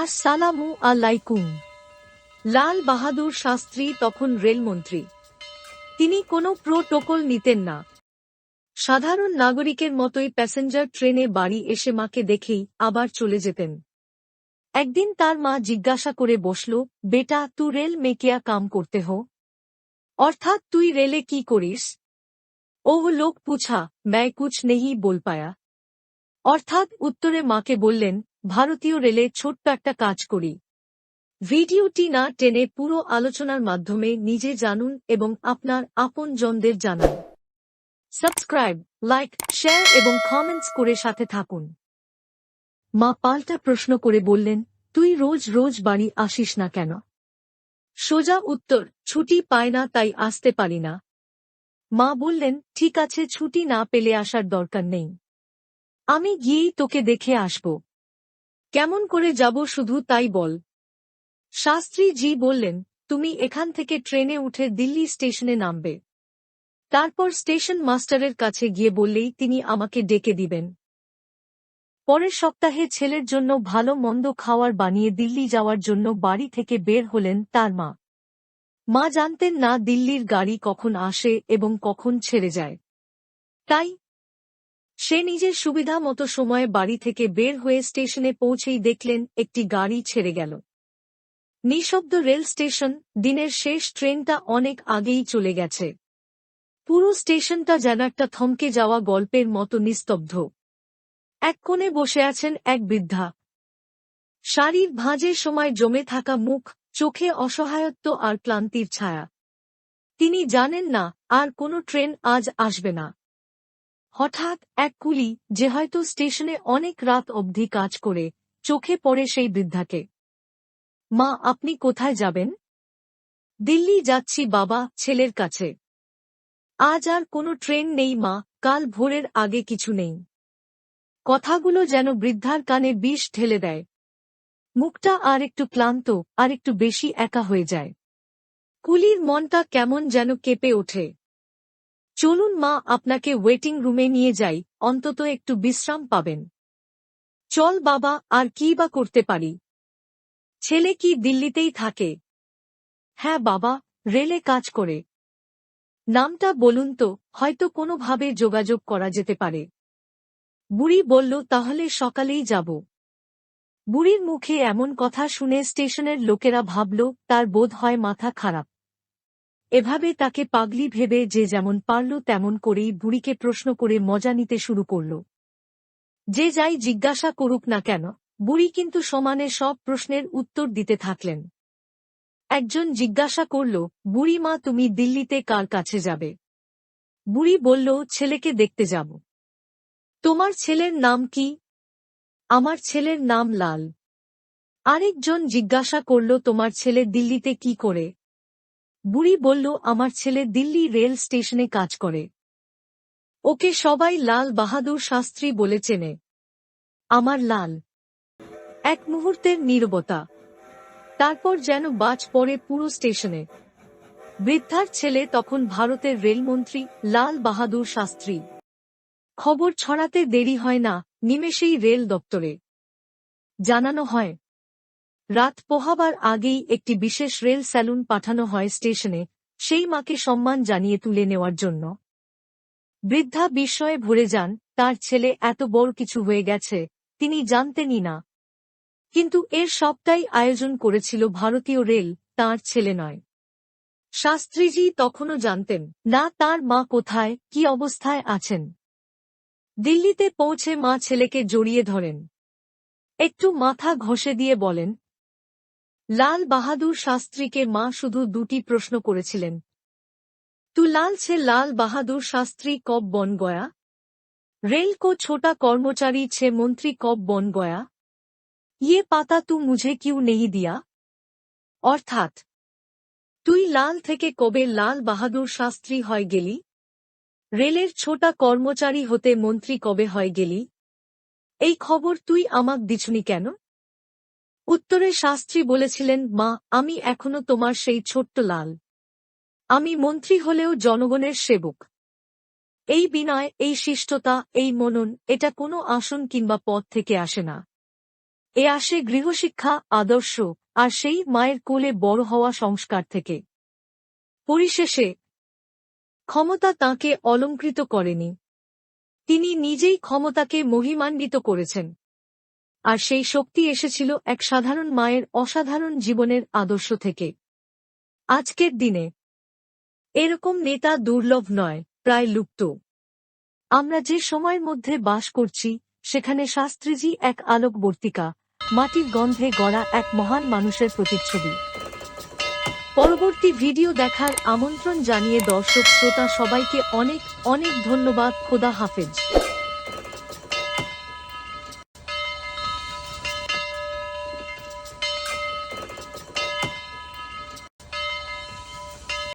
আসসালামু আলাইকুম। লাল বাহাদুর শাস্ত্রী তখন রেলমন্ত্রী। তিনি কোনো প্রোটোকল নিতেন না। সাধারণ নাগরিকের মতোই প্যাসেঞ্জার ট্রেনে বাড়ি এসে মাকে দেখেই আবার চলে যেতেন। একদিন তার মা জিজ্ঞাসা করে বসল, বেটা তু রেল মেকিয়া কাম করতে হো? অর্থাৎ তুই রেলে কি করিস? ওহ, লোক পুছা, ম্যায় কুছ নেহি বল পায়া। অর্থাৎ, উত্তরে মাকে বললেন ভারতীয় রেলে ছোট্ট একটা কাজ করি। ভিডিওটি না টেনে পুরো আলোচনার মাধ্যমে নিজে জানুন এবং আপনার আপন জনদের জানান। সাবস্ক্রাইব, লাইক, শেয়ার এবং কমেন্টস করে সাথে থাকুন। মা পাল্টা প্রশ্ন করে বললেন, তুই রোজ রোজ বাড়ি আসিস না কেন? সোজা উত্তর, ছুটি পায় না, তাই আসতে পারি না। মা বললেন, ঠিক আছে, ছুটি না পেলে আসার দরকার নেই। আমি গিয়েই তোকে দেখে আসব। কেমন করে যাব শুধু তাই বল। শাস্ত্রী জি বললেন, তুমি এখান থেকে ট্রেনে উঠে দিল্লি স্টেশনে নামবে। তারপর স্টেশন মাস্টারের কাছে গিয়ে বললেই তিনি আমাকে ডেকে দিবেন। পরের সপ্তাহে ছেলের জন্য ভালো মন্দ খাওয়ার বানিয়ে দিল্লি যাওয়ার জন্য বাড়ি থেকে বের হলেন তার মা। মা জানতেন না দিল্লির গাড়ি কখন আসে এবং কখন ছেড়ে যায়। তাই সে নিজের সুবিধা মতো সময়ে বাড়ি থেকে বের হয়ে স্টেশনে পৌঁছেই দেখলেন, একটি গাড়ি ছেড়ে গেল। নিঃশব্দ রেল স্টেশন, দিনের শেষ ট্রেনটা অনেক আগেই চলে গেছে। পুরো স্টেশনটা যেন একটা থমকে যাওয়া গল্পের মতো নিস্তব্ধ। এক কোণে বসে আছেন এক বৃদ্ধা। শাড়ির ভাঁজের সময় জমে থাকা মুখ, চোখে অসহায়ত্ব আর ক্লান্তির ছায়া। তিনি জানেন না, আর কোনো ট্রেন আজ আসবে না। হঠাৎ এক কুলি, যে হয়তো স্টেশনে অনেক রাত অবধি কাজ করে, চোখে পড়ে সেই বৃদ্ধাকে। মা, আপনি কোথায় যাবেন? দিল্লি যাচ্ছি, বাবা, ছেলের কাছে। আজ আর কোনো ট্রেন নেই, মা, কাল ভোরের আগে কিছু নেই। কথাগুলো যেন বৃদ্ধার কানে বিষ ঢেলে দেয়। মুখটা আর একটু ক্লান্ত, আর একটু বেশি একা হয়ে যায়। কুলির মনটা কেমন যেন কেঁপে ওঠে। চলুন মা আপনাকে ওয়েটিং রুমে নিয়ে যাই, অন্তত একটু বিশ্রাম পাবেন। চল বাবা, আর কি বা করতে পারি? ছেলে কি দিল্লিতেই থাকে? হ্যাঁ বাবা, রেলে কাজ করে। নামটা বলুন তো, হয়তো কোনোভাবে যোগাযোগ করা যেতে পারে। বুড়ি বলল, তাহলে সকালেই যাব। বুড়ির মুখে এমন কথা শুনে স্টেশনের লোকেরা ভাবল, তার বোধ হয় মাথা খারাপ। এভাবে তাকে পাগলি ভেবে যে যেমন পারল তেমন করেই বুড়িকে প্রশ্ন করে মজা নিতে শুরু করল। যে যাই জিজ্ঞাসা করুক না কেন, বুড়ি কিন্তু সমানে সব প্রশ্নের উত্তর দিতে থাকলেন। একজন জিজ্ঞাসা করল, বুড়ি মা, তুমি দিল্লিতে কার কাছে যাবে? বুড়ি বলল, ছেলেকে দেখতে যাব। তোমার ছেলের নাম কি? আমার ছেলের নাম লাল। আরেকজন জিজ্ঞাসা করল, তোমার ছেলে দিল্লিতে কি করে? বুড়ি বলল, আমার ছেলে দিল্লি রেল স্টেশনে কাজ করে। ওকে সবাই লাল বাহাদুর শাস্ত্রী বলে চেনে। আমার লাল। এক মুহূর্তের নীরবতা। তারপর যেন বাজ পড়ে পুরো স্টেশনে। বৃদ্ধার ছেলে তখন ভারতের রেলমন্ত্রী, লাল বাহাদুর শাস্ত্রী। খবর ছড়াতে দেরি হয় না, নিমেষেই রেল দপ্তরে। জানানো হয় রাত পোহাবার আগেই একটি বিশেষ রেল স্যালুন পাঠানো হয় স্টেশনে, সেই মাকে সম্মান জানিয়ে তুলে নেওয়ার জন্য। বৃদ্ধা বিস্ময়ে ভরে যান, তার ছেলে এত বড় কিছু হয়ে গেছে, তিনি জানতেনই না। কিন্তু এর সবটাই আয়োজন করেছিল ভারতীয় রেল, তার ছেলে নয়। শাস্ত্রীজি তখনও জানতেন, না, তার মা কোথায়, কি অবস্থায় আছেন? দিল্লিতে পৌঁছে মা ছেলেকে জড়িয়ে ধরেন। একটু মাথা ঘষে দিয়ে বলেন লাল বাহাদুর শাস্ত্রীকে মা শুধু দুটি প্রশ্ন করেছিলেন। তু লাল ছে লাল বাহাদুর শাস্ত্রী কব বন গয়া? রেল কো ছোটা কর্মচারী ছে মন্ত্রী কব বন গয়া? ইয়ে পাতা তু মুঝে কিউ নেই দিয়া? অর্থাৎ, তুই লাল থেকে কবে লাল বাহাদুর শাস্ত্রী হয় গেলি? রেলের ছোটা কর্মচারী হতে মন্ত্রী কবে হয় গেলি? এই খবর তুই আমাক দিছুনি কেন? উত্তরে শাস্ত্রী বলেছিলেন, মা, আমি এখনও তোমার সেই ছোট্ট লাল। আমি মন্ত্রী হলেও জনগণের সেবক। এই বিনয়, এই শিষ্টতা, এই মনন, এটা কোনো আসন কিংবা পদ থেকে আসে না। এ আসে গৃহশিক্ষা, আদর্শ, আর সেই মায়ের কোলে বড় হওয়া সংস্কার থেকে। পরিশেষে, ক্ষমতা তাকে অলঙ্কৃত করেনি। তিনি নিজেই ক্ষমতাকে মহিমান্বিত করেছেন। আর সেই শক্তি এসেছিল এক সাধারণ মায়ের অসাধারণ জীবনের আদর্শ থেকে। আজকের দিনে এরকম নেতা দুর্লভ নয়, প্রায় লুপ্ত। আমরা যে সময়ের মধ্যে বাস করছি, সেখানে শাস্ত্রীজি এক আলোকবর্তিকা, মাটির গন্ধে গড়া এক মহান মানুষের প্রতিচ্ছবি। পরবর্তী ভিডিও দেখার আমন্ত্রণ জানিয়ে দর্শক, শ্রোতা সবাইকে অনেক অনেক ধন্যবাদ। খোদা হাফেজ।